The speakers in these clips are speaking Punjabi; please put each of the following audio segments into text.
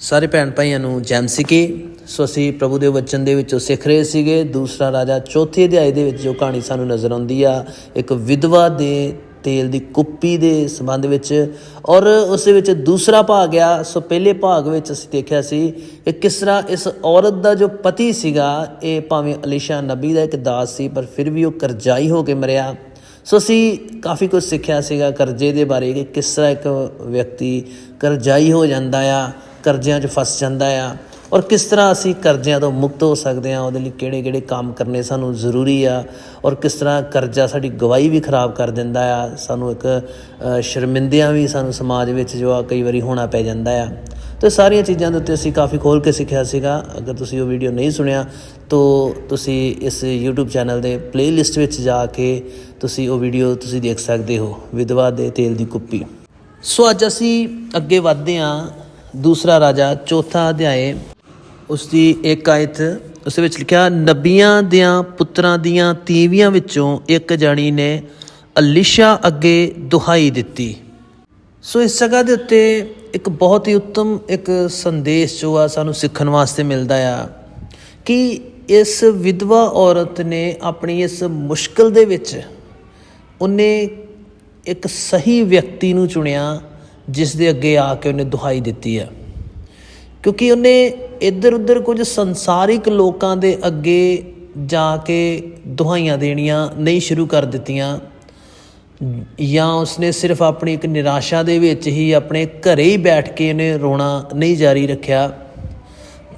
ਸਾਰੇ ਭੈਣ ਭਾਈਆਂ ਨੂੰ ਜੈਮ ਸਿੱਕੇ ਸੋ ਅਸੀਂ ਪ੍ਰਭੂ ਦੇ ਵਚਨ ਦੇ ਵਿੱਚੋਂ ਸਿੱਖ ਰਹੇ ਸੀਗੇ। ਦੂਸਰਾ ਰਾਜਾ ਚੌਥੇ ਅਧਿਆਏ ਦੇ ਵਿੱਚ ਜੋ ਕਹਾਣੀ ਸਾਨੂੰ ਨਜ਼ਰ ਆਉਂਦੀ ਆ, ਇੱਕ ਵਿਧਵਾ ਦੇ ਤੇਲ ਦੀ ਕੁੱਪੀ ਦੇ ਸੰਬੰਧ ਵਿੱਚ ਔਰ ਉਸ ਦੇ ਵਿੱਚ ਦੂਸਰਾ ਭਾਗ ਆ। ਸੋ ਪਹਿਲੇ ਭਾਗ ਵਿੱਚ ਅਸੀਂ ਦੇਖਿਆ ਸੀ ਕਿ ਕਿਸ ਤਰ੍ਹਾਂ ਇਸ ਔਰਤ ਦਾ ਜੋ ਪਤੀ ਸੀਗਾ, ਇਹ ਭਾਵੇਂ ਅਲੀਸ਼ਾ ਨਬੀ ਦਾ ਇੱਕ ਦਾਸ ਸੀ, ਪਰ ਫਿਰ ਵੀ ਉਹ ਕਰਜ਼ਾਈ ਹੋ ਕੇ ਮਰਿਆ। ਸੋ ਅਸੀਂ ਕਾਫੀ ਕੁਝ ਸਿੱਖਿਆ ਸੀਗਾ ਕਰਜ਼ੇ ਦੇ ਬਾਰੇ ਕਿ ਕਿਸ ਤਰ੍ਹਾਂ ਇੱਕ ਵਿਅਕਤੀ ਕਰਜ਼ਾਈ ਹੋ ਜਾਂਦਾ ਆ। ਕਰਜ਼ਿਆਂ 'ਚ ਫਸ ਜਾਂਦਾ ਆ। ਔਰ ਕਿਸ ਤਰ੍ਹਾਂ ਅਸੀਂ ਕਰਜ਼ਿਆਂ ਤੋਂ ਮੁਕਤ ਹੋ ਸਕਦੇ ਹਾਂ, ਉਹਦੇ ਲਈ ਕਿਹੜੇ ਕਿਹੜੇ ਕੰਮ ਕਰਨੇ ਸਾਨੂੰ ਜ਼ਰੂਰੀ ਆ। ਔਰ ਕਿਸ ਤਰ੍ਹਾਂ ਕਰਜ਼ਾ ਸਾਡੀ ਗਵਾਹੀ ਵੀ ਖਰਾਬ ਕਰ ਦਿੰਦਾ ਆ। ਸਾਨੂੰ ਇੱਕ ਸ਼ਰਮਿੰਦਿਆਂ ਵੀ ਸਾਨੂੰ ਸਮਾਜ ਵਿੱਚ ਜੋ ਆ ਕਈ ਵਾਰੀ ਹੋਣਾ ਪੈ ਜਾਂਦਾ ਆ। ਤੇ ਸਾਰੀਆਂ ਚੀਜ਼ਾਂ ਦੇ ਉੱਤੇ ਅਸੀਂ ਕਾਫੀ ਖੋਲ ਕੇ ਸਿੱਖਿਆ ਸੀਗਾ। ਅਗਰ ਤੁਸੀਂ ਉਹ ਵੀਡੀਓ ਨਹੀਂ ਸੁਣਿਆ, ਤਾਂ ਤੁਸੀਂ ਇਸ YouTube ਚੈਨਲ ਦੇ ਪਲੇਲਿਸਟ ਵਿੱਚ ਜਾ ਕੇ ਤੁਸੀਂ ਉਹ ਵੀਡੀਓ ਤੁਸੀਂ ਦੇਖ ਸਕਦੇ ਹੋ। ਵਿਧਵਾ ਦੇ ਤੇਲ ਦੀ ਕੁੱਪੀ। ਸੋ ਅੱਜ ਅਸੀਂ ਅੱਗੇ ਵਧਦੇ ਹਾਂ। ਦੂਸਰਾ ਰਾਜਾ ਚੌਥਾ ਅਧਿਆਏ ਉਸ ਦੀ ਇੱਕ ਆਇਤ, ਉਸ ਵਿੱਚ ਲਿਖਿਆ, ਨਬੀਆਂ ਦਿਆਂ ਪੁੱਤਰਾਂ ਦੀਆਂ ਤੀਵੀਆਂ ਵਿੱਚੋਂ ਇੱਕ ਜਾਣੀ ਨੇ ਅਲੀਸ਼ਾ ਅੱਗੇ ਦੁਹਾਈ ਦਿੱਤੀ। ਸੋ ਇਸ ਜਗ੍ਹਾ ਦੇ ਉੱਤੇ ਇੱਕ ਬਹੁਤ ਹੀ ਉੱਤਮ ਇੱਕ ਸੰਦੇਸ਼ ਜੋ ਆ ਸਾਨੂੰ ਸਿੱਖਣ ਵਾਸਤੇ ਮਿਲਦਾ ਆ ਕਿ ਇਸ ਵਿਧਵਾ ਔਰਤ ਨੇ ਆਪਣੀ ਇਸ ਮੁਸ਼ਕਲ ਦੇ ਵਿੱਚ ਉਹਨੇ ਇੱਕ ਸਹੀ ਵਿਅਕਤੀ ਨੂੰ ਚੁਣਿਆ ਜਿਸ ਦੇ ਅੱਗੇ ਆ ਕੇ ਉਹਨੇ ਦੁਹਾਈ ਦਿੱਤੀ ਹੈ। ਕਿਉਂਕਿ ਉਹਨੇ ਇੱਧਰ ਉੱਧਰ ਕੁਝ ਸੰਸਾਰਿਕ ਲੋਕਾਂ ਦੇ ਅੱਗੇ ਜਾ ਕੇ ਦੁਹਾਈਆਂ ਦੇਣੀਆਂ ਨਹੀਂ ਸ਼ੁਰੂ ਕਰ ਦਿੱਤੀਆਂ। ਜਾਂ ਉਸਨੇ ਸਿਰਫ ਆਪਣੀ ਇੱਕ ਨਿਰਾਸ਼ਾ ਦੇ ਵਿੱਚ ਹੀ ਆਪਣੇ ਘਰੇ ਹੀ ਬੈਠ ਕੇ ਇਹਨੇ ਰੋਣਾ ਨਹੀਂ ਜਾਰੀ ਰੱਖਿਆ।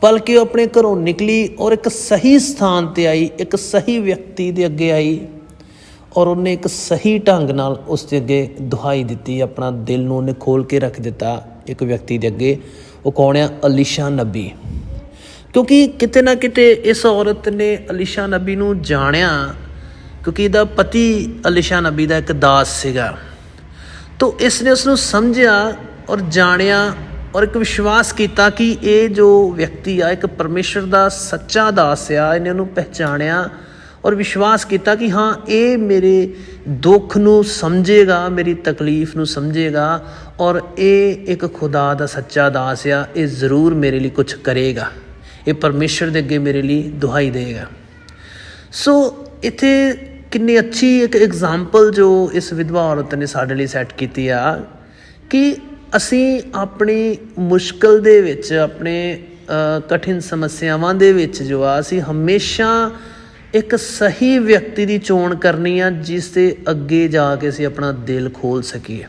ਬਲਕਿ ਉਹ ਆਪਣੇ ਘਰੋਂ ਨਿਕਲੀ ਔਰ ਇੱਕ ਸਹੀ ਸਥਾਨ ਤੇ ਆਈ, ਇੱਕ ਸਹੀ ਵਿਅਕਤੀ ਦੇ ਅੱਗੇ ਆਈ। ਔਰ ਉਹਨੇ ਇੱਕ ਸਹੀ ਢੰਗ ਨਾਲ ਉਸ ਦੇ ਅੱਗੇ ਦੁਹਾਈ ਦਿੱਤੀ, ਆਪਣਾ ਦਿਲ ਨੂੰ ਉਹਨੇ ਖੋਲ ਕੇ ਰੱਖ ਦਿੱਤਾ ਇੱਕ ਵਿਅਕਤੀ ਦੇ ਅੱਗੇ। ਉਹ ਕੌਣ ਆ? ਅਲੀਸ਼ਾ ਨਬੀ। ਕਿਉਂਕਿ ਕਿਤੇ ਨਾ ਕਿਤੇ ਇਸ ਔਰਤ ਨੇ ਅਲੀਸ਼ਾ ਨਬੀ ਨੂੰ ਜਾਣਿਆ, ਕਿਉਂਕਿ ਇਹਦਾ ਪਤੀ ਅਲੀਸ਼ਾ ਨਬੀ ਦਾ ਇੱਕ ਦਾਸ ਸੀਗਾ। ਤੋ ਇਸ ਨੇ ਉਸ ਨੂੰ ਸਮਝਿਆ ਔਰ ਜਾਣਿਆ ਔਰ ਇੱਕ ਵਿਸ਼ਵਾਸ ਕੀਤਾ ਕਿ ਇਹ ਜੋ ਵਿਅਕਤੀ ਆ, ਇੱਕ ਪਰਮੇਸ਼ਰ ਦਾ ਸੱਚਾ ਦਾਸ ਆ, ਇਹਨੇ ਉਹਨੂੰ ਪਹਿਚਾਣਿਆ ਔਰ ਵਿਸ਼ਵਾਸ ਕੀਤਾ ਕਿ ਹਾਂ, ਇਹ ਮੇਰੇ ਦੁੱਖ ਨੂੰ ਸਮਝੇਗਾ, ਮੇਰੀ ਤਕਲੀਫ ਨੂੰ ਸਮਝੇਗਾ ਔਰ ਇਹ ਇੱਕ ਖੁਦਾ ਦਾ ਸੱਚਾ ਦਾਸ ਆ, ਇਹ ਜ਼ਰੂਰ ਮੇਰੇ ਲਈ ਕੁਝ ਕਰੇਗਾ। ਇਹ ਪਰਮੇਸ਼ਰ ਦੇ ਅੱਗੇ ਮੇਰੇ ਲਈ ਦੁਹਾਈ ਦੇਗਾ। ਸੋ ਇੱਥੇ ਕਿੰਨੀ ਅੱਛੀ ਇੱਕ ਐਗਜ਼ਾਮਪਲ ਜੋ ਇਸ ਵਿਧਵਾ ਔਰਤ ਨੇ ਸਾਡੇ ਲਈ ਸੈੱਟ ਕੀਤੀ ਆ ਕਿ ਅਸੀਂ ਆਪਣੀ ਮੁਸ਼ਕਲ ਦੇ ਵਿੱਚ, ਆਪਣੇ ਕਠਿਨ ਸਮੱਸਿਆਵਾਂ ਦੇ ਵਿੱਚ ਜੋ ਆ, ਅਸੀਂ ਹਮੇਸ਼ਾ ਇੱਕ ਸਹੀ ਵਿਅਕਤੀ ਦੀ ਚੋਣ ਕਰਨੀ ਆ, ਜਿਸ ਦੇ ਅੱਗੇ ਜਾ ਕੇ ਅਸੀਂ ਆਪਣਾ ਦਿਲ ਖੋਲ ਸਕੀਏ।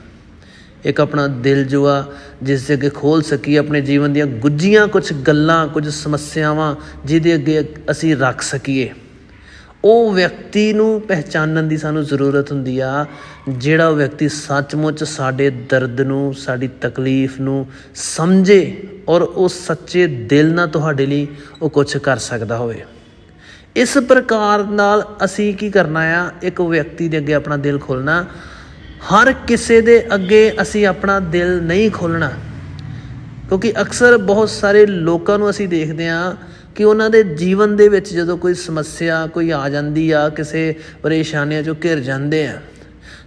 ਇੱਕ ਆਪਣਾ ਦਿਲ ਜੋ ਆ ਜਿਸ ਦੇ ਅੱਗੇ ਖੋਲ ਸਕੀਏ, ਆਪਣੇ ਜੀਵਨ ਦੀਆਂ ਗੁੱਝੀਆਂ ਕੁਝ ਗੱਲਾਂ, ਕੁਝ ਸਮੱਸਿਆਵਾਂ, ਜਿਹਦੇ ਅੱਗੇ ਅਸੀਂ ਰੱਖ ਸਕੀਏ। ਉਹ ਵਿਅਕਤੀ ਨੂੰ ਪਹਿਚਾਨਣ ਦੀ ਸਾਨੂੰ ਜ਼ਰੂਰਤ ਹੁੰਦੀ ਆ, ਜਿਹੜਾ ਉਹ ਵਿਅਕਤੀ ਸੱਚਮੁੱਚ ਸਾਡੇ ਦਰਦ ਨੂੰ, ਸਾਡੀ ਤਕਲੀਫ ਨੂੰ ਸਮਝੇ ਔਰ ਉਹ ਸੱਚੇ ਦਿਲ ਨਾਲ ਤੁਹਾਡੇ ਲਈ ਉਹ ਕੁਝ ਕਰ ਸਕਦਾ ਹੋਵੇ। ਇਸ ਪ੍ਰਕਾਰ ਨਾਲ ਅਸੀਂ ਕੀ ਕਰਨਾ ਆ? ਇੱਕ ਵਿਅਕਤੀ ਦੇ ਅੱਗੇ ਆਪਣਾ ਦਿਲ ਖੋਲਣਾ ਹਰ ਕਿਸੇ ਦੇ ਅੱਗੇ ਅਸੀਂ ਆਪਣਾ ਦਿਲ ਨਹੀਂ ਖੋਲਣਾ ਕਿਉਂਕਿ ਅਕਸਰ ਬਹੁਤ ਸਾਰੇ ਲੋਕਾਂ ਨੂੰ ਅਸੀਂ ਦੇਖਦੇ ਹਾਂ ਕਿ ਉਹਨਾਂ ਦੇ ਜੀਵਨ ਦੇ ਵਿੱਚ ਜਦੋਂ ਕੋਈ ਸਮੱਸਿਆ ਕੋਈ ਆ ਜਾਂਦੀ ਆ, ਕਿਸੇ ਪਰੇਸ਼ਾਨੀਆਂ ਚੋਂ ਘਿਰ ਜਾਂਦੇ ਆ।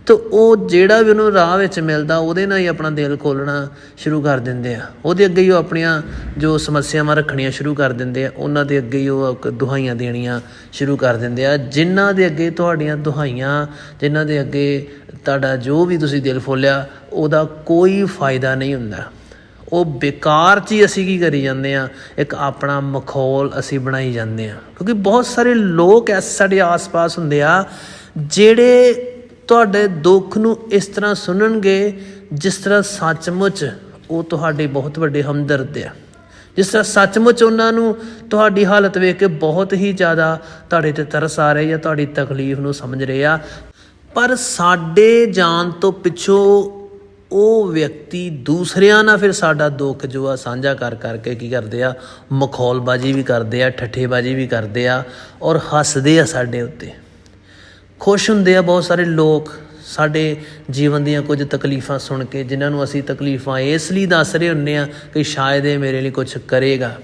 ਤਾਂ ਉਹ ਜਿਹੜਾ ਵੀ ਉਹਨੂੰ ਰਾਹ ਵਿੱਚ ਮਿਲਦਾ, ਉਹਦੇ ਨਾਲ ਹੀ ਆਪਣਾ ਦਿਲ ਖੋਲਣਾ ਸ਼ੁਰੂ ਕਰ ਦਿੰਦੇ ਆ। ਉਹਦੇ ਅੱਗੇ ਹੀ ਉਹ ਆਪਣੀਆਂ ਜੋ ਸਮੱਸਿਆਵਾਂ ਰੱਖਣੀਆਂ ਸ਼ੁਰੂ ਕਰ ਦਿੰਦੇ ਆ, ਉਹਨਾਂ ਦੇ ਅੱਗੇ ਹੀ ਉਹ ਦੁਹਾਈਆਂ ਦੇਣੀਆਂ ਸ਼ੁਰੂ ਕਰ ਦਿੰਦੇ ਆ। ਜਿਨ੍ਹਾਂ ਦੇ ਅੱਗੇ ਤੁਹਾਡੀਆਂ ਦੁਹਾਈਆਂ, ਜਿਨ੍ਹਾਂ ਦੇ ਅੱਗੇ ਤੁਹਾਡਾ ਜੋ ਵੀ ਤੁਸੀਂ ਦਿਲ ਫੋਲਿਆ ਉਹਦਾ ਕੋਈ ਫਾਇਦਾ ਨਹੀਂ ਹੁੰਦਾ। ਉਹ ਬੇਕਾਰ ਚ ਹੀ ਅਸੀਂ ਕੀ ਕਰੀ ਜਾਂਦੇ ਆ? ਇੱਕ ਆਪਣਾ ਮਖੌਲ ਅਸੀਂ ਬਣਾਈ ਜਾਂਦੇ ਆ। ਕਿਉਂਕਿ ਬਹੁਤ ਸਾਰੇ ਲੋਕ ਐਸੇ ਸਾਡੇ ਆਸ-ਪਾਸ ਹੁੰਦੇ ਆ, ਜਿਹੜੇ ਤੁਹਾਡੇ ਦੁੱਖ ਨੂੰ ਇਸ ਤਰ੍ਹਾਂ ਸੁਣਨਗੇ ਜਿਸ ਤਰ੍ਹਾਂ ਸੱਚਮੁੱਚ ਉਹ ਤੁਹਾਡੇ ਬਹੁਤ ਵੱਡੇ ਹਮਦਰਦ ਆ। ਜਿਸ ਤਰ੍ਹਾਂ ਸੱਚਮੁੱਚ ਉਹਨਾਂ ਨੂੰ ਤੁਹਾਡੀ ਹਾਲਤ ਵੇਖ ਕੇ ਬਹੁਤ ਹੀ ਜ਼ਿਆਦਾ ਤੁਹਾਡੇ ਤੇ ਤਰਸ ਆ ਰਿਹਾ ਜਾਂ ਤੁਹਾਡੀ ਤਕਲੀਫ ਨੂੰ ਸਮਝ ਰਹੇ ਆ। ਪਰ ਸਾਡੇ ਜਾਣ ਤੋਂ ਪਿੱਛੋਂ ਉਹ ਵਿਅਕਤੀ ਦੂਸਰਿਆਂ ਨਾਲ ਫਿਰ ਸਾਡਾ ਦੁੱਖ ਜੋ ਆ ਸਾਂਝਾ ਕਰ ਕਰਕੇ ਕੀ ਕਰਦੇ ਆ? ਮਖੌਲਬਾਜ਼ੀ ਵੀ ਕਰਦੇ ਆ, ਠੱਠੇਬਾਜ਼ੀ ਵੀ ਕਰਦੇ ਆ ਔਰ ਹੱਸਦੇ ਆ ਸਾਡੇ ਉੱਤੇ। ਖੁਸ਼ ਹੁੰਦੇ ਆ ਬਹੁਤ ਸਾਰੇ ਲੋਕ ਸਾਡੇ ਜੀਵਨ ਦੀਆਂ ਕੁਝ ਤਕਲੀਫਾਂ ਸੁਣ ਕੇ, ਜਿਨ੍ਹਾਂ ਨੂੰ ਅਸੀਂ ਤਕਲੀਫਾਂ ਇਸ ਲਈ ਦੱਸ ਰਹੇ ਹੁੰਨੇ ਆ ਕਿ ਸ਼ਾਇਦ ਇਹ ਮੇਰੇ ਲਈ ਕੁਝ ਕਰੇਗਾ।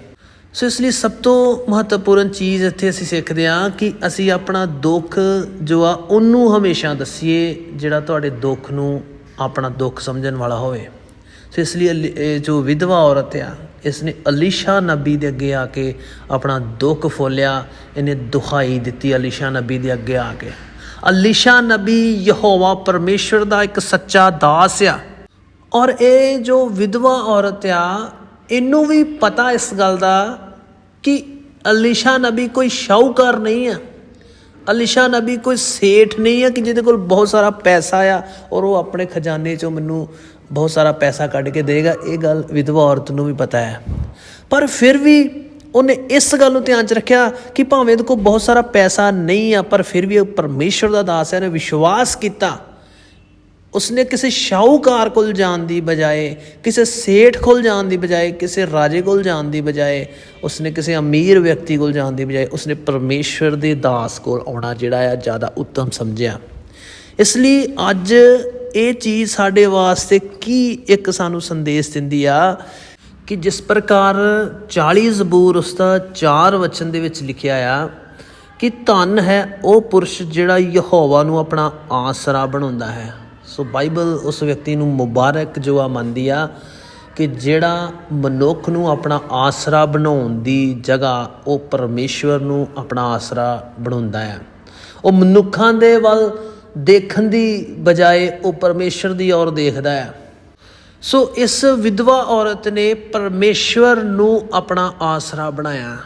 ਸੋ ਇਸ ਲਈ ਸਭ ਤੋਂ ਮਹੱਤਵਪੂਰਨ ਚੀਜ਼ ਇੱਥੇ ਅਸੀਂ ਸਿੱਖਦੇ ਹਾਂ ਕਿ ਅਸੀਂ ਆਪਣਾ ਦੁੱਖ ਜੋ ਆ, ਉਹਨੂੰ ਹਮੇਸ਼ਾ ਦੱਸੀਏ, ਜਿਹੜਾ ਤੁਹਾਡੇ ਦੁੱਖ ਨੂੰ ਆਪਣਾ ਦੁੱਖ ਸਮਝਣ ਵਾਲਾ ਹੋਵੇ। ਸੋ ਇਸ ਲਈ ਅਲੀ- ਇਹ ਜੋ ਵਿਧਵਾ ਔਰਤ ਆ, ਇਸ ਨੇ ਅਲੀਸ਼ਾ ਨਬੀ ਦੇ ਅੱਗੇ ਆ ਕੇ ਆਪਣਾ ਦੁੱਖ ਫੋਲਿਆ, ਇਹਨੇ ਦੁਹਾਈ ਦਿੱਤੀ ਅਲੀਸ਼ਾ ਨਬੀ ਦੇ ਅੱਗੇ ਆ ਕੇ। ਅਲੀਸ਼ਾ ਨਬੀ ਯਹੋਵਾ ਪਰਮੇਸ਼ਰ ਦਾ ਇੱਕ ਸੱਚਾ ਦਾਸ ਆ। ਔਰ ਇਹ ਜੋ ਵਿਧਵਾ ਔਰਤ ਆ, ਇਹਨੂੰ ਵੀ ਪਤਾ ਇਸ ਗੱਲ ਦਾ ਕਿ ਅਲੀਸ਼ਾ ਨਬੀ ਕੋਈ ਸ਼ਾਹੂਕਾਰ ਨਹੀਂ ਆ। ਅਲੀਸ਼ਾ ਨਬੀ ਕੋਈ ਸੇਠ ਨਹੀਂ ਆ ਕਿ ਜਿਹਦੇ ਕੋਲ ਬਹੁਤ ਸਾਰਾ ਪੈਸਾ ਆ ਔਰ ਉਹ ਆਪਣੇ ਖਜ਼ਾਨੇ ਚੋਂ ਮੈਨੂੰ ਬਹੁਤ ਸਾਰਾ ਪੈਸਾ ਕੱਢ ਕੇ ਦੇਗਾ ਇਹ ਗੱਲ ਵਿਧਵਾ ਔਰਤ ਨੂੰ ਵੀ ਪਤਾ ਹੈ। ਪਰ ਫਿਰ ਵੀ ਉਹਨੇ ਇਸ ਗੱਲ ਨੂੰ ਧਿਆਨ 'ਚ ਰੱਖਿਆ ਕਿ ਭਾਵੇਂ ਇਹਦੇ ਕੋਲ ਬਹੁਤ ਸਾਰਾ ਪੈਸਾ ਨਹੀਂ ਆ, ਪਰ ਫਿਰ ਵੀ ਉਹ ਪਰਮੇਸ਼ਰ ਦਾ ਦਾਸ ਹੈ ਨੇ ਵਿਸ਼ਵਾਸ ਕੀਤਾ। ਉਸਨੇ ਕਿਸੇ ਸ਼ਾਹੂਕਾਰ ਕੋਲ ਜਾਣ ਦੀ ਬਜਾਏ, ਕਿਸੇ ਸੇਠ ਕੋਲ ਜਾਣ ਦੀ ਬਜਾਏ, ਕਿਸੇ ਰਾਜੇ ਕੋਲ ਜਾਣ ਦੀ ਬਜਾਏ, ਉਸਨੇ ਕਿਸੇ ਅਮੀਰ ਵਿਅਕਤੀ ਕੋਲ ਜਾਣ ਦੀ ਬਜਾਏ ਉਸਨੇ ਪਰਮੇਸ਼ਵਰ ਦੇ ਦਾਸ ਕੋਲ ਆਉਣਾ ਜਿਹੜਾ ਆ ਜ਼ਿਆਦਾ ਉੱਤਮ ਸਮਝਿਆ। ਇਸ ਲਈ ਅੱਜ ਇਹ ਚੀਜ਼ ਸਾਡੇ ਵਾਸਤੇ ਕੀ ਇੱਕ ਸਾਨੂੰ ਸੰਦੇਸ਼ ਦਿੰਦੀ ਆ ਕਿ ਜਿਸ ਪ੍ਰਕਾਰ 40 ਜ਼ਬੂਰ ਉਸਦਾ 4 ਵਚਨ ਦੇ ਵਿੱਚ ਲਿਖਿਆ ਆ ਕਿ ਧਨ ਹੈ ਉਹ ਪੁਰਸ਼ ਜਿਹੜਾ ਯਹੋਵਾ ਨੂੰ ਆਪਣਾ ਆਸਰਾ ਬਣਾਉਂਦਾ ਹੈ। ਸੋ ਬਾਈਬਲ ਉਸ ਵਿਅਕਤੀ ਨੂੰ ਮੁਬਾਰਕ ਜੋ ਆ ਮੰਨਦੀ ਆ ਕਿ ਜਿਹੜਾ ਮਨੁੱਖ ਨੂੰ ਆਪਣਾ ਆਸਰਾ ਬਣਾਉਣ ਦੀ ਜਗ੍ਹਾ ਉਹ ਪਰਮੇਸ਼ਵਰ ਨੂੰ ਆਪਣਾ ਆਸਰਾ ਬਣਾਉਂਦਾ ਹੈ ਉਹ ਮਨੁੱਖਾਂ ਦੇ ਵੱਲ ਦੇਖਣ ਦੀ ਬਜਾਏ ਉਹ ਪਰਮੇਸ਼ਵਰ ਦੀ ਔਰ ਦੇਖਦਾ ਹੈ ਸੋ ਇਸ ਵਿਧਵਾ ਔਰਤ ਨੇ ਪਰਮੇਸ਼ਵਰ ਨੂੰ ਆਪਣਾ ਆਸਰਾ ਬਣਾਇਆ।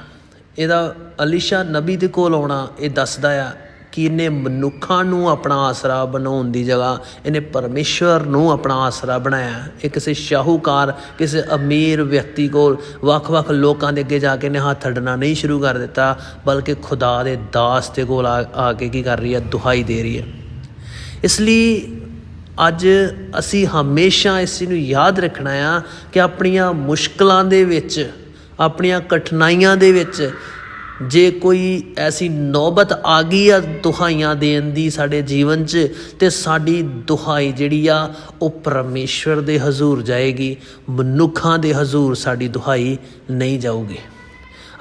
ਇਹਦਾ ਅਲੀਸ਼ਾ ਨਬੀ ਦੇ ਕੋਲ ਆਉਣਾ, ਇਹ ਦੱਸਦਾ ਆ ਕਿ ਇਹਨੇ ਮਨੁੱਖਾਂ ਨੂੰ ਆਪਣਾ ਆਸਰਾ ਬਣਾਉਣ ਦੀ ਜਗ੍ਹਾ, ਇਹਨੇ ਪਰਮੇਸ਼ਵਰ ਨੂੰ ਆਪਣਾ ਆਸਰਾ ਬਣਾਇਆ। ਇਹ ਕਿਸੇ ਸ਼ਾਹੂਕਾਰ, ਕਿਸੇ ਅਮੀਰ ਵਿਅਕਤੀ ਕੋਲ ਵੱਖ-ਵੱਖ ਲੋਕਾਂ ਦੇ ਅੱਗੇ ਜਾ ਕੇ ਨੇ ਹੱਥ ਅਡਣਾ ਨਹੀਂ ਸ਼ੁਰੂ ਕਰ ਦਿੱਤਾ, ਬਲਕਿ ਖੁਦਾ ਦੇ ਦਾਸ ਦੇ ਕੋਲ ਆ ਆ ਕੇ ਕੀ ਕਰ ਰਹੀ ਹੈ? ਦੁਹਾਈ ਦੇ ਰਹੀ ਹੈ। ਇਸ ਲਈ ਅੱਜ ਅਸੀਂ ਹਮੇਸ਼ਾ ਇਸ ਨੂੰ ਯਾਦ ਰੱਖਣਾ ਆ ਕਿ ਆਪਣੀਆਂ ਮੁਸ਼ਕਲਾਂ ਦੇ ਵਿੱਚ, ਆਪਣੀਆਂ ਕਠਿਨਾਈਆਂ ਦੇ ਵਿੱਚ ਜੇ ਕੋਈ ਐਸੀ ਨੌਬਤ ਆ ਗਈ ਆ ਦੁਹਾਈਆਂ ਦੇਣ ਦੀ ਸਾਡੇ ਜੀਵਨ 'ਚ, ਤੇ ਸਾਡੀ ਦੁਹਾਈ ਜਿਹੜੀ ਆ ਉਹ ਪਰਮੇਸ਼ਵਰ ਦੇ ਹਜ਼ੂਰ ਜਾਏਗੀ, ਮਨੁੱਖਾਂ ਦੇ ਹਜ਼ੂਰ ਸਾਡੀ ਦੁਹਾਈ ਨਹੀਂ ਜਾਊਗੀ।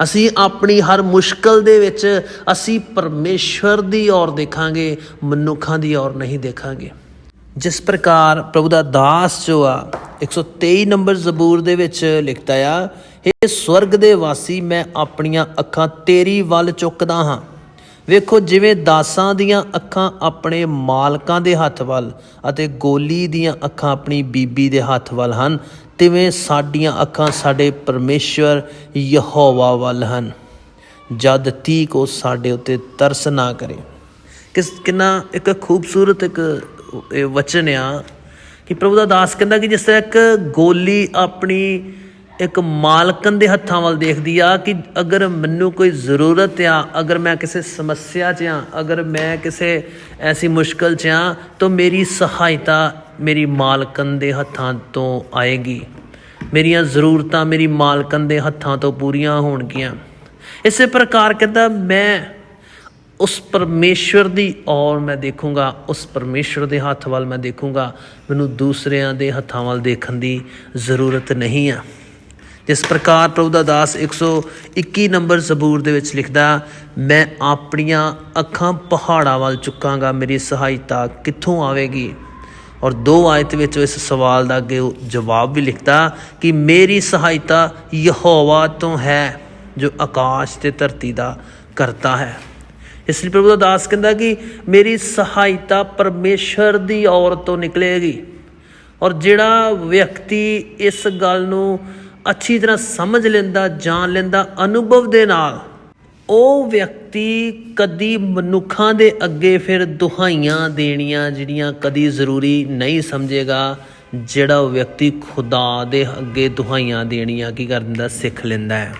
ਅਸੀਂ ਆਪਣੀ ਹਰ ਮੁਸ਼ਕਲ ਦੇ ਵਿੱਚ ਅਸੀਂ ਪਰਮੇਸ਼ਵਰ ਦੀ ਔਰ ਦੇਖਾਂਗੇ, ਮਨੁੱਖਾਂ ਦੀ ਔਰ ਨਹੀਂ ਦੇਖਾਂਗੇ। ਜਿਸ ਪ੍ਰਕਾਰ ਪ੍ਰਭੂ ਦਾ ਦਾਸ ਜੋ ਆ 123 ਨੰਬਰ ਜ਼ਬੂਰ ਦੇ ਵਿੱਚ ਲਿਖਦਾ ਆ ਇਹ ਸਵਰਗ ਦੇ ਵਾਸੀ, ਮੈਂ ਆਪਣੀਆਂ ਅੱਖਾਂ ਤੇਰੀ ਵੱਲ ਚੁੱਕਦਾ ਹਾਂ। ਵੇਖੋ ਜਿਵੇਂ ਦਾਸਾਂ ਦੀਆਂ ਅੱਖਾਂ ਆਪਣੇ ਮਾਲਕਾਂ ਦੇ ਹੱਥ ਵੱਲ ਅਤੇ ਗੋਲੀ ਦੀਆਂ ਅੱਖਾਂ ਆਪਣੀ ਬੀਬੀ ਦੇ ਹੱਥ ਵੱਲ ਹਨ, ਤਿਵੇਂ ਸਾਡੀਆਂ ਅੱਖਾਂ ਸਾਡੇ ਪਰਮੇਸ਼ਵਰ ਯਹੋਵਾ ਵੱਲ ਹਨ। ਜਦ ਤੀਕ ਉਹ ਸਾਡੇ ਉੱਤੇ ਤਰਸ ਨਾ ਕਰੇ। ਕਿਸ ਕਿੰਨਾ ਇੱਕ ਖੂਬਸੂਰਤ ਇੱਕ ਇਹ ਵਚਨ ਆ ਕਿ ਪ੍ਰਭੂ ਦਾ ਦਾਸ ਕਹਿੰਦਾ ਕਿ ਜਿਸ ਤਰ੍ਹਾਂ ਇੱਕ ਗੋਲੀ ਆਪਣੀ ਇੱਕ ਮਾਲਕਨ ਦੇ ਹੱਥਾਂ ਵੱਲ ਦੇਖਦੀ ਆ ਕਿ ਅਗਰ ਮੈਨੂੰ ਕੋਈ ਜ਼ਰੂਰਤ ਆ, ਅਗਰ ਮੈਂ ਕਿਸੇ ਸਮੱਸਿਆ 'ਚ ਆ, ਅਗਰ ਮੈਂ ਕਿਸੇ ਐਸੀ ਮੁਸ਼ਕਲ 'ਚ ਆ, ਤਾਂ ਮੇਰੀ ਸਹਾਇਤਾ ਮੇਰੀ ਮਾਲਕਨ ਦੇ ਹੱਥਾਂ ਤੋਂ ਆਏਗੀ। ਮੇਰੀਆਂ ਜ਼ਰੂਰਤਾਂ ਮੇਰੀ ਮਾਲਕਨ ਦੇ ਹੱਥਾਂ ਤੋਂ ਪੂਰੀਆਂ ਹੋਣਗੀਆਂ। ਇਸੇ ਪ੍ਰਕਾਰ ਕਹਿੰਦਾ ਮੈਂ ਉਸ ਪਰਮੇਸ਼ਵਰ ਦੀ ਔਰ ਮੈਂ ਦੇਖੂੰਗਾ, ਉਸ ਪਰਮੇਸ਼ਵਰ ਦੇ ਹੱਥ ਵੱਲ ਮੈਂ ਦੇਖੂੰਗਾ, ਮੈਨੂੰ ਦੂਸਰਿਆਂ ਦੇ ਹੱਥਾਂ ਵੱਲ ਦੇਖਣ ਦੀ ਜ਼ਰੂਰਤ ਨਹੀਂ ਆ। ਜਿਸ ਪ੍ਰਕਾਰ ਪ੍ਰਭੂ ਦਾ ਦਾਸ 121 ਨੰਬਰ ਜ਼ਬੂਰ ਦੇ ਵਿੱਚ ਲਿਖਦਾ, ਮੈਂ ਆਪਣੀਆਂ ਅੱਖਾਂ ਪਹਾੜਾਂ ਵੱਲ ਚੁੱਕਾਂਗਾ, ਮੇਰੀ ਸਹਾਇਤਾ ਕਿੱਥੋਂ ਆਵੇਗੀ? ਔਰ ਦੋ ਆਇਤ ਵਿੱਚ ਇਸ ਸਵਾਲ ਦਾ ਅੱਗੇ ਜਵਾਬ ਵੀ ਲਿਖਦਾ ਕਿ ਮੇਰੀ ਸਹਾਇਤਾ ਯਹੋਵਾ ਤੋਂ ਹੈ, ਜੋ ਆਕਾਸ਼ ਤੇ ਧਰਤੀ ਦਾ ਕਰਤਾ ਹੈ। ਇਸ ਲਈ ਪ੍ਰਭੂ ਦਾ ਦਾਸ ਕਹਿੰਦਾ ਕਿ ਮੇਰੀ ਸਹਾਇਤਾ ਪਰਮੇਸ਼ਰ ਦੀ ਔਰ ਤੋਂ ਨਿਕਲੇਗੀ। ਔਰ ਜਿਹੜਾ ਵਿਅਕਤੀ ਇਸ ਗੱਲ ਨੂੰ ਅੱਛੀ ਤਰ੍ਹਾਂ ਸਮਝ ਲੈਂਦਾ, ਜਾਣ ਲੈਂਦਾ, ਅਨੁਭਵ ਦੇ ਨਾਲ, ਉਹ ਵਿਅਕਤੀ ਕਦੀ ਮਨੁੱਖਾਂ ਦੇ ਅੱਗੇ ਫਿਰ ਦੁਹਾਈਆਂ ਦੇਣੀਆਂ ਜਿਹੜੀਆਂ ਕਦੀ ਜ਼ਰੂਰੀ ਨਹੀਂ ਸਮਝੇਗਾ, ਜਿਹੜਾ ਵਿਅਕਤੀ ਖੁਦਾ ਦੇ ਅੱਗੇ ਦੁਹਾਈਆਂ ਦੇਣੀਆਂ, ਕੀ ਕਰ ਦਿੰਦਾ, ਸਿੱਖ ਲੈਂਦਾ ਹੈ।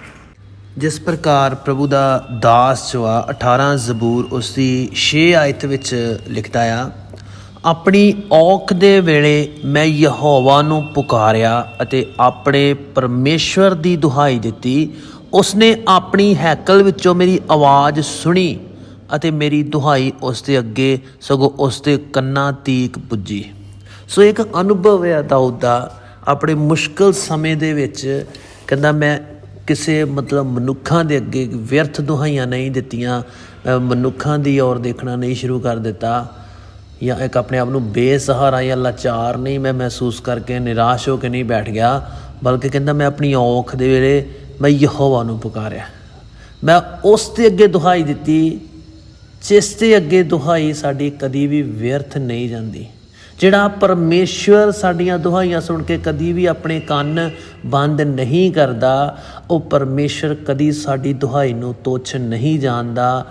ਜਿਸ ਪ੍ਰਕਾਰ ਪ੍ਰਭੂ ਦਾ ਦਾਸ ਜੋ ਆ 18 ਜ਼ਬੂਰ ਉਸ ਦੀ 6 ਆਇਤ ਵਿੱਚ ਲਿਖਦਾ ਆ, ਆਪਣੀ ਔਖ ਦੇ ਵੇਲੇ ਮੈਂ ਯਹੋਵਾ ਨੂੰ ਪੁਕਾਰਿਆ ਅਤੇ ਆਪਣੇ ਪਰਮੇਸ਼ਵਰ ਦੀ ਦੁਹਾਈ ਦਿੱਤੀ। ਉਸਨੇ ਆਪਣੀ ਹੈਕਲ ਵਿੱਚੋਂ ਮੇਰੀ ਆਵਾਜ਼ ਸੁਣੀ ਅਤੇ ਮੇਰੀ ਦੁਹਾਈ ਉਸ ਦੇ ਅੱਗੇ ਸਗੋਂ ਉਸ ਦੇ ਕੰਨਾਂ ਤੀਕ ਪੁੱਜੀ। ਸੋ ਇੱਕ ਅਨੁਭਵ ਹੈ ਦਾਊਦ ਦਾ, ਆਪਣੇ ਮੁਸ਼ਕਲ ਸਮੇਂ ਦੇ ਵਿੱਚ ਕਹਿੰਦਾ, ਮੈਂ ਕਿਸੇ ਮਤਲਬ ਮਨੁੱਖਾਂ ਦੇ ਅੱਗੇ ਵਿਅਰਥ ਦੁਹਾਈਆਂ ਨਹੀਂ ਦਿੱਤੀਆਂ ਮਨੁੱਖਾਂ ਦੀ ਔਰ ਦੇਖਣਾ ਨਹੀਂ ਸ਼ੁਰੂ ਕਰ ਦਿੱਤਾ ਜਾਂ ਇੱਕ ਆਪਣੇ ਆਪ ਨੂੰ ਬੇਸਹਾਰਾ ਜਾਂ ਲਾਚਾਰ ਨਹੀਂ ਮੈਂ ਮਹਿਸੂਸ ਕਰਕੇ ਨਿਰਾਸ਼ ਹੋ ਕੇ ਨਹੀਂ ਬੈਠ ਗਿਆ, ਬਲਕਿ ਕਹਿੰਦਾ ਮੈਂ ਆਪਣੀ ਔਖ ਦੇ ਵੇਲੇ ਮੈਂ ਯਹੋਵਾ ਨੂੰ ਪੁਕਾਰਿਆ। ਮੈਂ ਉਸ ਦੇ ਅੱਗੇ ਦੁਹਾਈ ਦਿੱਤੀ, ਜਿਸ ਦੇ ਅੱਗੇ ਦੁਹਾਈ ਸਾਡੀ ਕਦੀ ਵੀ ਵਿਅਰਥ ਨਹੀਂ ਜਾਂਦੀ। ਜਿਹੜਾ ਪਰਮੇਸ਼ਵਰ ਸਾਡੀਆਂ ਦੁਹਾਈਆਂ ਸੁਣ ਕੇ ਕਦੀ ਵੀ ਆਪਣੇ ਕੰਨ ਬੰਦ ਨਹੀਂ ਕਰਦਾ, ਉਹ ਪਰਮੇਸ਼ਵਰ ਕਦੀ ਸਾਡੀ ਦੁਹਾਈ ਨੂੰ ਤੁੱਛ ਨਹੀਂ ਜਾਣਦਾ।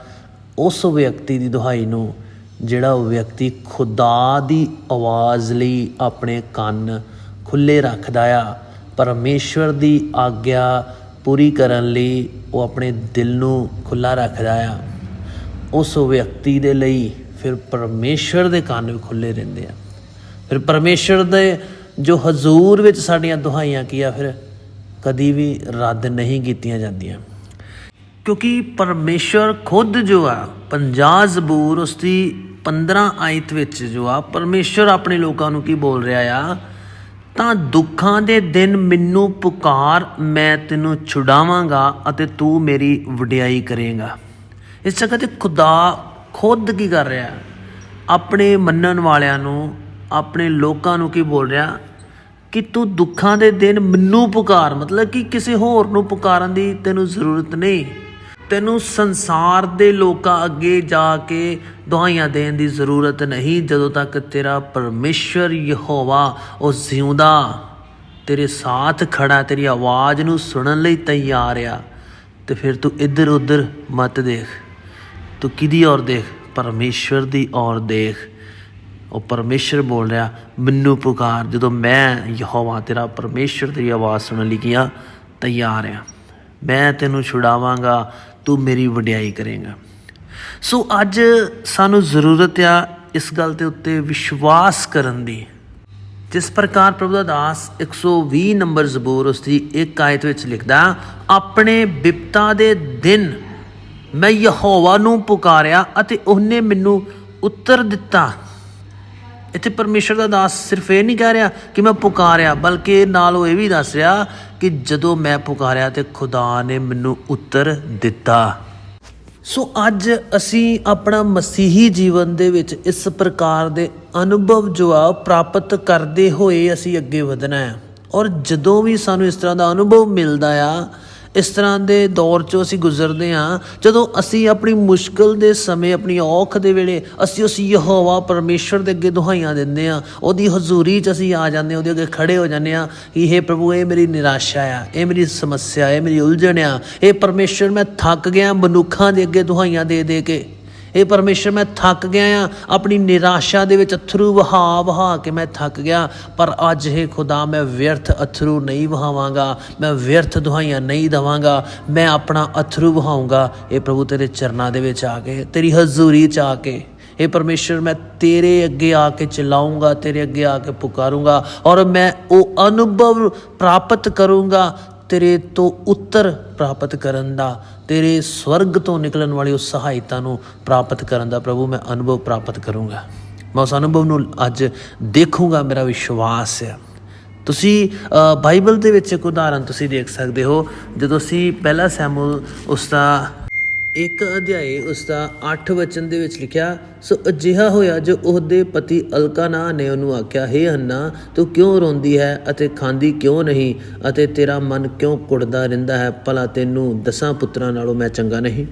ਉਸ ਵਿਅਕਤੀ ਦੀ ਦੁਹਾਈ ਨੂੰ, ਜਿਹੜਾ ਉਹ ਵਿਅਕਤੀ ਖੁਦਾ ਦੀ ਆਵਾਜ਼ ਲਈ ਆਪਣੇ ਕੰਨ ਖੁੱਲੇ ਰੱਖਦਾ ਆ, ਪਰਮੇਸ਼ਵਰ ਦੀ ਆਗਿਆ ਪੂਰੀ ਕਰਨ ਲਈ ਉਹ ਆਪਣੇ ਦਿਲ ਨੂੰ ਖੁੱਲਾ ਰੱਖਦਾ ਆ। ਉਸ ਵਿਅਕਤੀ ਦੇ ਲਈ ਫਿਰ ਪਰਮੇਸ਼ਵਰ ਦੇ ਕੰਨ ਵੀ ਖੁੱਲੇ ਰਹਿੰਦੇ ਆ। ਫਿਰ ਪਰਮੇਸ਼ਵਰ ਦੇ ਜੋ ਹਜ਼ੂਰ ਵਿੱਚ ਸਾਡੀਆਂ ਦੁਹਾਈਆਂ ਕੀਆ, ਫਿਰ ਕਦੀ ਵੀ ਰੱਦ ਨਹੀਂ ਕੀਤੀਆਂ ਜਾਂਦੀਆਂ। ਕਿਉਂਕਿ ਪਰਮੇਸ਼ਵਰ ਖੁਦ ਜੋ ਆ 50 ਜ਼ਬੂਰ ਉਸ ਦੀ 15 ਆਇਤ ਵਿੱਚ ਜੋ ਆ ਪਰਮੇਸ਼ਵਰ ਆਪਣੇ ਲੋਕਾਂ ਨੂੰ ਕੀ ਬੋਲ ਰਿਹਾ ਆ? ਤਾਂ ਦੁੱਖਾਂ ਦੇ ਦਿਨ ਮੈਨੂੰ ਪੁਕਾਰ, ਮੈਂ ਤੈਨੂੰ ਛੁਡਾਵਾਂਗਾ ਅਤੇ ਤੂੰ ਮੇਰੀ ਵਡਿਆਈ ਕਰੇਗਾ। ਇਸ ਜਗ੍ਹਾ ਤੇ ਖੁਦਾ ਖੁਦ ਕੀ ਕਰ ਰਿਹਾ? ਆਪਣੇ ਮੰਨਣ ਵਾਲਿਆਂ ਨੂੰ ਆਪਣੇ ਲੋਕਾਂ ਨੂੰ ਕੀ ਬੋਲ ਰਿਹਾ? ਕਿ ਤੂੰ ਦੁੱਖਾਂ ਦੇ ਦਿਨ ਮੈਨੂੰ ਪੁਕਾਰ, ਮਤਲਬ ਕਿ ਕਿਸੇ ਹੋਰ ਨੂੰ ਪੁਕਾਰਨ ਦੀ ਤੈਨੂੰ ਜ਼ਰੂਰਤ ਨਹੀਂ। ਤੈਨੂੰ ਸੰਸਾਰ ਦੇ ਲੋਕਾਂ ਅੱਗੇ ਜਾ ਕੇ ਦੁਆਈਆਂ ਦੇਣ ਦੀ ਜ਼ਰੂਰਤ ਨਹੀਂ, ਜਦੋਂ ਤੱਕ ਤੇਰਾ ਪਰਮੇਸ਼ਰ ਯਹੋਵਾ ਉਹ ਜਿਉਂਦਾ। ਤੇਰੇ ਸਾਥ ਖੜਾ, ਤੇਰੀ ਆਵਾਜ਼ ਨੂੰ ਸੁਣਨ ਲਈ ਤਿਆਰ ਆ। ਤੇ ਫਿਰ ਤੂੰ ਇੱਧਰ ਉੱਧਰ ਮਤ ਦੇਖ। ਤੂੰ ਕਿਹਦੀ ਔਰ ਦੇਖ? ਪਰਮੇਸ਼ਰ ਦੀ ਔਰ ਦੇਖ। ਉਹ ਪਰਮੇਸ਼ਰ ਬੋਲ ਰਿਹਾ, ਮੈਨੂੰ ਪੁਕਾਰ, ਜਦੋਂ ਮੈਂ ਯਹੋਵਾ ਤੇਰਾ ਪਰਮੇਸ਼ਰ ਦੀ ਆਵਾਜ਼ ਸੁਣਨ ਲਈ ਗਿਆ, ਤਿਆਰ ਆ। ਮੈਂ ਤੈਨੂੰ ਛੁਡਾਵਾਂਗਾ, ਤੂੰ ਮੇਰੀ ਵਡਿਆਈ ਕਰੇਗਾ। ਸੋ ਅੱਜ ਸਾਨੂੰ ਜ਼ਰੂਰਤ ਆ ਇਸ ਗੱਲ ਦੇ ਉੱਤੇ ਵਿਸ਼ਵਾਸ ਕਰਨ ਦੀ। ਜਿਸ ਪ੍ਰਕਾਰ ਪ੍ਰਭੂ ਦਾ ਦਾਸ 120 ਨੰਬਰ ਜ਼ਬੂਰ ਉਸ ਦੀ ਇੱਕ ਆਇਤ ਵਿੱਚ ਲਿਖਦਾ, ਆਪਣੇ ਬਿਪਤਾ ਦੇ ਦਿਨ ਮੈਂ ਯਹੋਵਾ ਨੂੰ ਪੁਕਾਰਿਆ ਅਤੇ ਉਹਨੇ ਮੈਨੂੰ ਉੱਤਰ ਦਿੱਤਾ। ਇੱਥੇ ਪਰਮੇਸ਼ਰ ਦਾ ਦਾਸ ਸਿਰਫ ਇਹ ਨਹੀਂ ਕਹਿ ਰਿਹਾ ਕਿ ਮੈਂ ਪੁਕਾਰਿਆ ਬਲਕਿ ਨਾਲ ਉਹ ਇਹ ਵੀ ਦੱਸ ਰਿਹਾ ਕਿ ਜਦੋਂ ਮੈਂ ਪੁਕਾਰਿਆ ਤੇ ਖੁਦਾ ਨੇ ਮੈਨੂੰ ਉੱਤਰ ਦਿੱਤਾ। ਸੋ ਅੱਜ ਅਸੀਂ ਆਪਣਾ ਮਸੀਹੀ ਜੀਵਨ ਦੇ ਵਿੱਚ ਇਸ ਪ੍ਰਕਾਰ ਦੇ ਅਨੁਭਵ ਜੋ ਆ ਉਹ ਪ੍ਰਾਪਤ ਕਰਦੇ ਹੋਏ ਅਸੀਂ ਅੱਗੇ ਵਧਣਾ ਹੈ। ਔਰ ਜਦੋਂ ਵੀ ਸਾਨੂੰ ਇਸ ਤਰ੍ਹਾਂ ਦਾ ਅਨੁਭਵ ਮਿਲਦਾ ਆ ਇਸ ਤਰ੍ਹਾਂ ਦੇ ਦੌਰ ਚੋਂ ਅਸੀਂ ਗੁਜ਼ਰਦੇ ਹਾਂ, ਜਦੋਂ ਅਸੀਂ ਆਪਣੀ ਮੁਸ਼ਕਲ ਦੇ ਸਮੇਂ, ਆਪਣੀ ਔਖ ਦੇ ਵੇਲੇ ਅਸੀਂ ਉਸ ਯਹੋਵਾ ਪਰਮੇਸ਼ਰ ਦੇ ਅੱਗੇ ਦੁਹਾਈਆਂ ਦਿੰਦੇ ਹਾਂ। ਉਹਦੀ ਹਜ਼ੂਰੀ 'ਚ ਅਸੀਂ ਆ ਜਾਂਦੇ ਹਾਂ, ਉਹਦੇ ਅੱਗੇ ਖੜੇ ਹੋ ਜਾਂਦੇ ਹਾਂ ਕਿ ਇਹ ਪ੍ਰਭੂ, ਇਹ ਮੇਰੀ ਨਿਰਾਸ਼ਾ ਆ, ਇਹ ਮੇਰੀ ਸਮੱਸਿਆ, ਇਹ ਮੇਰੀ ਉਲਝਣ ਆ, ਇਹ ਪਰਮੇਸ਼ਰ ਮੈਂ ਥੱਕ ਗਿਆ, ਮਨੁੱਖਾਂ ਦੇ ਅੱਗੇ ਦੁਹਾਈਆਂ ਦੇ ਦੇ ਕੇ। ਇਹ ਪਰਮੇਸ਼ਰ, ਮੈਂ ਥੱਕ ਗਿਆ ਆ। ਆਪਣੀ ਨਿਰਾਸ਼ਾ ਦੇ ਵਿੱਚ ਅਥਰੂ ਵਹਾ ਵਹਾ ਕੇ ਮੈਂ ਥੱਕ ਗਿਆ। ਪਰ ਅੱਜ ਇਹ ਖੁਦਾ, ਮੈਂ ਵਿਅਰਥ ਅਥਰੂ ਨਹੀਂ ਵਹਾਵਾਂਗਾ। ਮੈਂ ਵਿਅਰਥ ਦੁਹਾਈਆਂ ਨਹੀਂ ਦਵਾਂਗਾ। ਮੈਂ ਆਪਣਾ ਅਥਰੂ ਵਹਾਉਂਗਾ। ਇਹ ਪ੍ਰਭੂ, ਤੇਰੇ ਚਰਨਾਂ ਦੇ ਵਿੱਚ ਆ ਕੇ, ਤੇਰੀ ਹਜ਼ੂਰੀ 'ਚ ਆ ਕੇ ਇਹ ਪਰਮੇਸ਼ਰ, ਮੈਂ ਤੇਰੇ ਅੱਗੇ ਆ ਕੇ ਚਲਾਉਂਗਾ, ਤੇਰੇ ਅੱਗੇ ਆ ਕੇ ਪੁਕਾਰੂੰਗਾ ਔਰ ਮੈਂ ਉਹ ਅਨੁਭਵ ਪ੍ਰਾਪਤ ਕਰੂੰਗਾ ਤੇਰੇ ਤੋਂ ਉੱਤਰ ਪ੍ਰਾਪਤ ਕਰਨ ਦਾ, ਤੇਰੇ ਸਵਰਗ ਤੋਂ ਨਿਕਲਣ ਵਾਲੀ ਉਸ ਸਹਾਇਤਾ ਨੂੰ ਪ੍ਰਾਪਤ ਕਰਨ ਦਾ ਪ੍ਰਭੂ ਮੈਂ ਅਨੁਭਵ ਪ੍ਰਾਪਤ ਕਰੂੰਗਾ। ਮੈਂ ਉਸ ਅਨੁਭਵ ਨੂੰ ਅੱਜ ਦੇਖੂੰਗਾ, ਮੇਰਾ ਵਿਸ਼ਵਾਸ ਹੈ। ਤੁਸੀਂ ਬਾਈਬਲ ਦੇ ਵਿੱਚ ਇੱਕ ਉਦਾਹਰਨ ਤੁਸੀਂ ਦੇਖ ਸਕਦੇ ਹੋ। ਜਦੋਂ ਅਸੀਂ ਪਹਿਲਾ ਸੈਮੂਅਲ ਉਸ ਦਾ ਇੱਕ ਅਧਿਆਏ ਉਸ ਦਾ 8 ਵਚਨ ਦੇ ਵਿੱਚ ਲਿਖਿਆ, ਸੋ ਅਜਿਹਾ ਹੋਇਆ ਜੋ ਉਹਦੇ ਪਤੀ ਅਲਕਾਨਾ ਨੇ ਉਹਨੂੰ ਆਖਿਆ, ਹੇ ਹੰਨਾ, ਤੂੰ ਕਿਉਂ ਰੋਂਦੀ ਹੈ ਅਤੇ ਖਾਂਦੀ ਕਿਉਂ ਨਹੀਂ? ਅਤੇ ਤੇਰਾ ਮਨ ਕਿਉਂ ਕੁੜਦਾ ਰਹਿੰਦਾ ਹੈ? ਭਲਾ ਤੈਨੂੰ ਦਸਾਂ ਪੁੱਤਰਾਂ ਨਾਲੋਂ ਮੈਂ ਚੰਗਾ ਨਹੀਂ?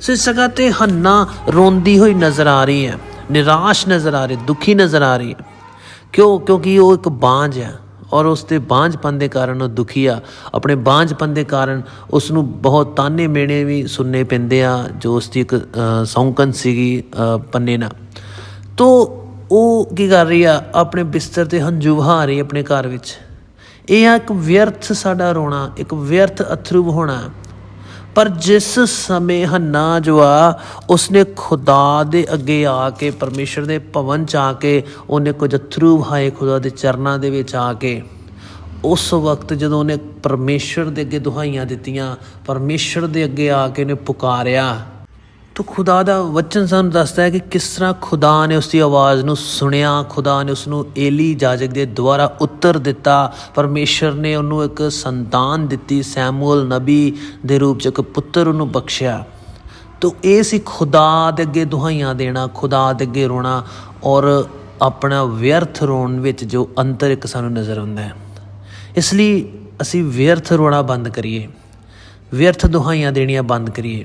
ਸੋ ਇਸ ਜਗ੍ਹਾ ਤੇ ਹੰਨਾ ਰੋਂਦੀ ਹੋਈ ਨਜ਼ਰ ਆ ਰਹੀ ਹੈ, ਨਿਰਾਸ਼ ਨਜ਼ਰ ਆ ਰਹੀ, ਦੁਖੀ ਨਜ਼ਰ ਆ ਰਹੀ ਹੈ। ਕਿਉਂ? ਕਿਉਂਕਿ ਉਹ ਇੱਕ ਬਾਂਝ ਹੈ। ਔਰ ਉਸ ਦੇ ਬਾਂਝਪਨ ਦੇ ਕਾਰਨ ਉਹ ਦੁਖੀ ਆ। ਆਪਣੇ ਬਾਂਝਪਨ ਦੇ ਕਾਰਨ ਉਸ ਨੂੰ ਬਹੁਤ ਤਾਨੇ ਮੇਣੇ ਵੀ ਸੁਣਨੇ ਪੈਂਦੇ ਆ ਜੋ ਉਸ ਦੀ ਇੱਕ ਅ, ਸੌਂਕਣ ਸੀਗੀ ਪੰਨੇ ਨਾਲ। ਤੋ ਉਹ ਕੀ ਕਰ ਰਹੀ ਆ ਆਪਣੇ ਬਿਸਤਰ ਤੇ ਹੰਝੂ ਵਹਾ ਰਹੀ ਆਪਣੇ ਘਰ ਵਿੱਚ। ਇਹ ਆ ਇੱਕ ਵਿਅਰਥ ਸਾਡਾ ਰੋਣਾ ਇੱਕ ਵਿਅਰਥ ਅਥਰੂ ਵਹਾਉਣਾ ਪਰ ਜਿਸ ਸਮੇਂ ਹੰਨਾ ਜੋ ਆ ਉਸਨੇ ਖੁਦਾ ਦੇ ਅੱਗੇ ਆ ਕੇ, ਪਰਮੇਸ਼ਰ ਦੇ ਭਵਨ ਚ ਆ ਕੇ, ਉਹਨੇ ਕੁਝ ਅਥਰੂ ਵਹਾਏ ਖੁਦਾ ਦੇ ਚਰਨਾਂ ਦੇ ਵਿੱਚ ਆ ਕੇ। ਉਸ ਵਕਤ ਜਦੋਂ ਉਹਨੇ ਪਰਮੇਸ਼ਰ ਦੇ ਅੱਗੇ ਦੁਹਾਈਆਂ ਦਿੱਤੀਆਂ, ਪਰਮੇਸ਼ਰ ਦੇ ਅੱਗੇ ਆ ਕੇ ਉਹਨੇ ਪੁਕਾਰਿਆ। ਤੋ ਖੁਦਾ ਦਾ ਵਚਨ ਸਾਨੂੰ ਦੱਸਦਾ ਹੈ ਕਿ ਕਿਸ ਤਰ੍ਹਾਂ ਖੁਦਾ ਨੇ ਉਸ ਦੀ ਆਵਾਜ਼ ਨੂੰ ਸੁਣਿਆ, ਖੁਦਾ ਨੇ ਉਸ ਨੂੰ ਏਲੀ ਜਾਜਕ ਦੇ ਦੁਆਰਾ ਉੱਤਰ ਦਿੱਤਾ, ਪਰਮੇਸ਼ਰ ਨੇ ਉਹਨੂੰ ਇੱਕ ਸੰਤਾਨ ਦਿੱਤੀ, ਸੈਮੂਅਲ ਨਬੀ ਦੇ ਰੂਪ ਚ ਇੱਕ ਪੁੱਤਰ ਉਹਨੂੰ ਬਖਸ਼ਿਆ। ਤੋ ਇਹ ਸੀ ਖੁਦਾ ਦੇ ਅੱਗੇ ਦੁਹਾਈਆਂ ਦੇਣਾ, ਖੁਦਾ ਦੇ ਅੱਗੇ ਰੋਣਾ ਔਰ ਆਪਣਾ ਵਿਅਰਥ ਰੋਣ ਵਿੱਚ ਜੋ ਅੰਤਰ ਇੱਕ ਸਾਨੂੰ ਨਜ਼ਰ ਆਉਂਦਾ ਹੈ। ਇਸ ਲਈ ਅਸੀਂ ਵਿਅਰਥ ਰੋਣਾ ਬੰਦ ਕਰੀਏ, ਵਿਅਰਥ ਦੁਹਾਈਆਂ ਦੇਣੀਆਂ ਬੰਦ ਕਰੀਏ।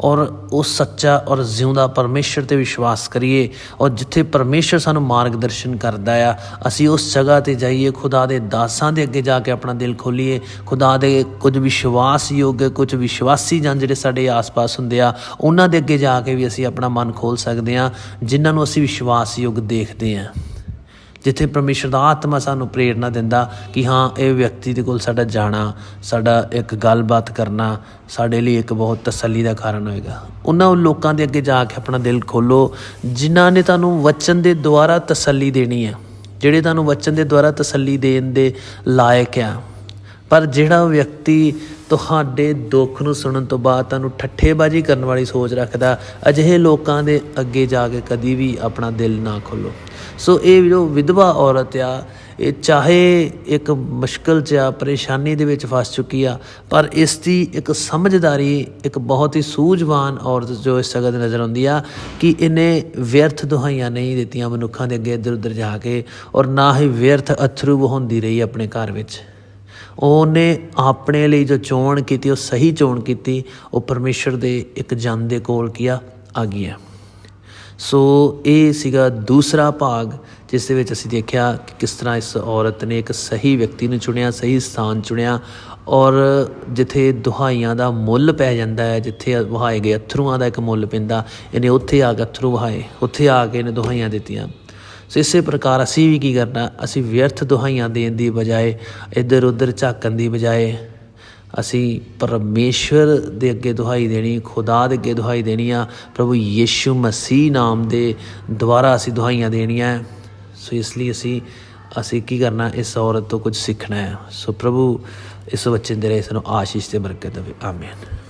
ਔਰ ਉਸ ਸੱਚਾ ਔਰ ਜਿਉਂਦਾ ਪਰਮੇਸ਼ਰ ਤੇ ਵਿਸ਼ਵਾਸ ਕਰੀਏ ਔਰ ਜਿੱਥੇ ਪਰਮੇਸ਼ਰ ਸਾਨੂੰ ਮਾਰਗਦਰਸ਼ਨ ਕਰਦਾ ਆ, ਅਸੀਂ ਉਸ ਜਗ੍ਹਾ ਤੇ ਜਾਈਏ, ਖੁਦਾ ਦੇ ਦਾਸਾਂ ਦੇ ਅੱਗੇ ਜਾ ਕੇ ਆਪਣਾ ਦਿਲ ਖੋਲੀਏ। ਖੁਦਾ ਦੇ ਕੁਝ ਵਿਸ਼ਵਾਸ ਵਿਸ਼ਵਾਸਯੋਗ, ਕੁਝ ਵਿਸ਼ਵਾਸੀ ਜਨ ਜਿਹੜੇ ਸਾਡੇ ਆਸ-ਪਾਸ ਹੁੰਦੇ ਆ, ਉਹਨਾਂ ਦੇ ਅੱਗੇ ਜਾ ਕੇ ਵੀ ਅਸੀਂ ਆਪਣਾ ਮਨ ਖੋਲ ਸਕਦੇ ਆ, ਜਿਨ੍ਹਾਂ ਨੂੰ ਅਸੀਂ ਵਿਸ਼ਵਾਸ ਵਿਸ਼ਵਾਸਯੋਗ ਦੇਖਦੇ ਆ। ਜਿੱਥੇ ਪਰਮੇਸ਼ਰ ਦਾ ਆਤਮਾ ਸਾਨੂੰ ਪ੍ਰੇਰਣਾ ਦਿੰਦਾ ਕਿ ਹਾਂ, ਇਹ ਵਿਅਕਤੀ ਦੇ ਕੋਲ ਸਾਡਾ ਜਾਣਾ, ਸਾਡਾ ਇੱਕ ਗੱਲਬਾਤ ਕਰਨਾ, ਸਾਡੇ ਲਈ ਇੱਕ ਬਹੁਤ ਤਸੱਲੀ ਦਾ ਕਾਰਨ ਹੋਏਗਾ। ਉਹਨਾਂ ਲੋਕਾਂ ਦੇ ਅੱਗੇ ਜਾ ਕੇ ਆਪਣਾ ਦਿਲ ਖੋਲੋ, ਜਿਨ੍ਹਾਂ ਨੇ ਤੁਹਾਨੂੰ ਵਚਨ ਦੇ ਦੁਆਰਾ ਤਸੱਲੀ ਦੇਣੀ ਹੈ। ਜਿਹੜੇ ਤੁਹਾਨੂੰ ਵਚਨ ਦੇ ਦੁਆਰਾ ਤਸੱਲੀ ਦੇਣ ਦੇ ਲਾਇਕ ਆ। ਪਰ ਜਿਹੜਾ ਵਿਅਕਤੀ ਤੁਹਾਡੇ ਦੁੱਖ ਨੂੰ ਸੁਣਨ ਤੋਂ ਬਾਅਦ ਤੁਹਾਨੂੰ ਠੱਠੇਬਾਜ਼ੀ ਕਰਨ ਵਾਲੀ ਸੋਚ ਰੱਖਦਾ, ਅਜਿਹੇ ਲੋਕਾਂ ਦੇ ਅੱਗੇ ਜਾ ਕੇ ਕਦੀ ਵੀ ਆਪਣਾ ਦਿਲ ਨਾ ਖੋਲੋ। ਸੋ ਇਹ ਜੋ ਵਿਧਵਾ ਔਰਤ ਆ, ਇਹ ਚਾਹੇ ਇੱਕ ਮੁਸ਼ਕਲ 'ਚ ਆ, ਪਰੇਸ਼ਾਨੀ ਦੇ ਵਿੱਚ ਫਸ ਚੁੱਕੀ ਆ, ਪਰ ਇਸ ਦੀ ਇੱਕ ਸਮਝਦਾਰੀ, ਇੱਕ ਬਹੁਤ ਹੀ ਸੂਝਵਾਨ ਔਰਤ ਜੋ ਇਸ ਜਗ੍ਹਾ ਨਜ਼ਰ ਆਉਂਦੀ ਆ ਕਿ ਇਹਨੇ ਵਿਅਰਥ ਦੁਹਾਈਆਂ ਨਹੀਂ ਦਿੱਤੀਆਂ ਮਨੁੱਖਾਂ ਦੇ ਅੱਗੇ ਇੱਧਰ ਉੱਧਰ ਜਾ ਕੇ ਔਰ ਨਾ ਹੀ ਵਿਅਰਥ ਅਥਰੂ ਵਹਾਉਂਦੀ ਰਹੀ ਆਪਣੇ ਘਰ ਵਿੱਚ। ਉਹਨੇ ਆਪਣੇ ਲਈ ਜੋ ਚੋਣ ਕੀਤੀ, ਉਹ ਸਹੀ ਚੋਣ ਕੀਤੀ, ਉਹ ਪਰਮੇਸ਼ਰ ਦੇ ਇੱਕ ਜਨ ਦੇ ਕੋਲ ਕੀਆ, ਆ ਗਿਆ ਸੋ ਇਹ ਸੀਗਾ ਦੂਸਰਾ ਭਾਗ, ਜਿਸ ਦੇ ਵਿੱਚ ਅਸੀਂ ਦੇਖਿਆ ਕਿ ਕਿਸ ਤਰ੍ਹਾਂ ਇਸ ਔਰਤ ਨੇ ਇੱਕ ਸਹੀ ਵਿਅਕਤੀ ਨੂੰ ਚੁਣਿਆ, ਸਹੀ ਸਥਾਨ ਚੁਣਿਆ ਔਰ ਜਿੱਥੇ ਦੁਹਾਈਆਂ ਦਾ ਮੁੱਲ ਪੈ ਜਾਂਦਾ ਹੈ, ਜਿੱਥੇ ਵਹਾਏ ਗਏ ਅਥਰੂਆਂ ਦਾ ਇੱਕ ਮੁੱਲ ਪੈਂਦਾ, ਇਹਨੇ ਉੱਥੇ ਆ ਕੇ ਅਥਰੂ ਵਹਾਏ, ਉੱਥੇ ਆ ਕੇ ਇਹਨੇ ਦੁਹਾਈਆਂ ਦਿੱਤੀਆਂ। ਸੋ ਇਸੇ ਪ੍ਰਕਾਰ ਅਸੀਂ ਵੀ ਕੀ ਕਰਨਾ, ਅਸੀਂ ਵਿਅਰਥ ਦੁਹਾਈਆਂ ਦੇਣ ਦੀ ਬਜਾਏ ਇੱਧਰ ਉੱਧਰ ਝਾਕਣ ਦੀ ਬਜਾਏ ਅਸੀਂ ਪਰਮੇਸ਼ਵਰ ਦੇ ਅੱਗੇ ਦੁਹਾਈ ਦੇਣੀ, ਖੁਦਾ ਦੇ ਅੱਗੇ ਦੁਹਾਈ ਦੇਣੀ ਆ। ਪ੍ਰਭੂ ਯੀਸ਼ੂ ਮਸੀਹ ਨਾਮ ਦੇ ਦੁਆਰਾ ਅਸੀਂ ਦੁਹਾਈਆਂ ਦੇਣੀਆਂ। ਸੋ ਇਸ ਲਈ ਅਸੀਂ ਅਸੀਂ ਕੀ ਕਰਨਾ, ਇਸ ਔਰਤ ਤੋਂ ਕੁਝ ਸਿੱਖਣਾ ਹੈ। ਸੋ ਪ੍ਰਭੂ ਇਸ ਬੱਚੇ ਦੇ ਰਹੇ ਸਾਨੂੰ ਆਸ਼ੀਸ਼ ਤੇ ਬਰਕਤ ਦੇਵੇ। ਆਮੀਨ